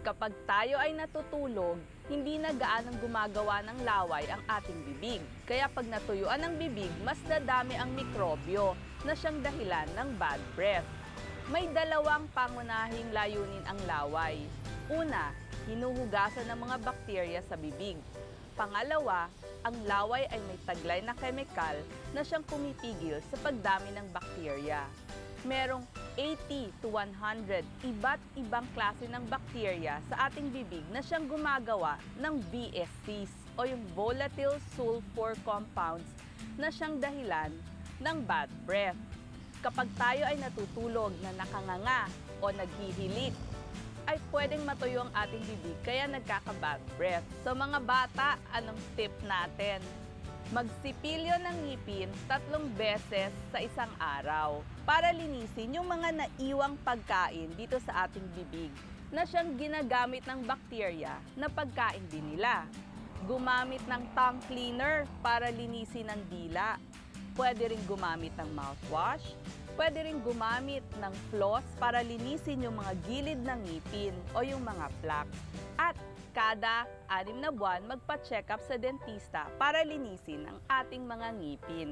Kapag tayo ay natutulog, hindi na gaanong gumagawa ng laway ang ating bibig. Kaya pag natuyuan ang bibig, mas dadami ang mikrobyo na siyang dahilan ng bad breath. May dalawang pangunahing layunin ang laway. Una, hinuhugasan ng mga bakterya sa bibig. Pangalawa, ang laway ay may taglay na chemical na siyang pumipigil sa pagdami ng bakterya. Merong 80 to 100 iba't ibang klase ng bakterya sa ating bibig na siyang gumagawa ng VSCs o yung volatile sulfur compounds na siyang dahilan ng bad breath. Kapag tayo ay natutulog na nakanganga o naghihilik, ay pwedeng matuyo ang ating bibig kaya nagkaka-bad breath. So mga bata, anong tip natin? Magsipilyo ng ngipin tatlong beses sa isang araw para linisin yung mga naiwang pagkain dito sa ating bibig na siyang ginagamit ng bakterya na pagkain din nila. Gumamit ng tongue cleaner para linisin ang dila. Pwede rin gumamit ng mouthwash. Pwede rin gumamit ng floss para linisin yung mga gilid ng ngipin o yung mga plaque kada anim na buwan magpa-check up sa dentista para linisin ang ating mga ngipin.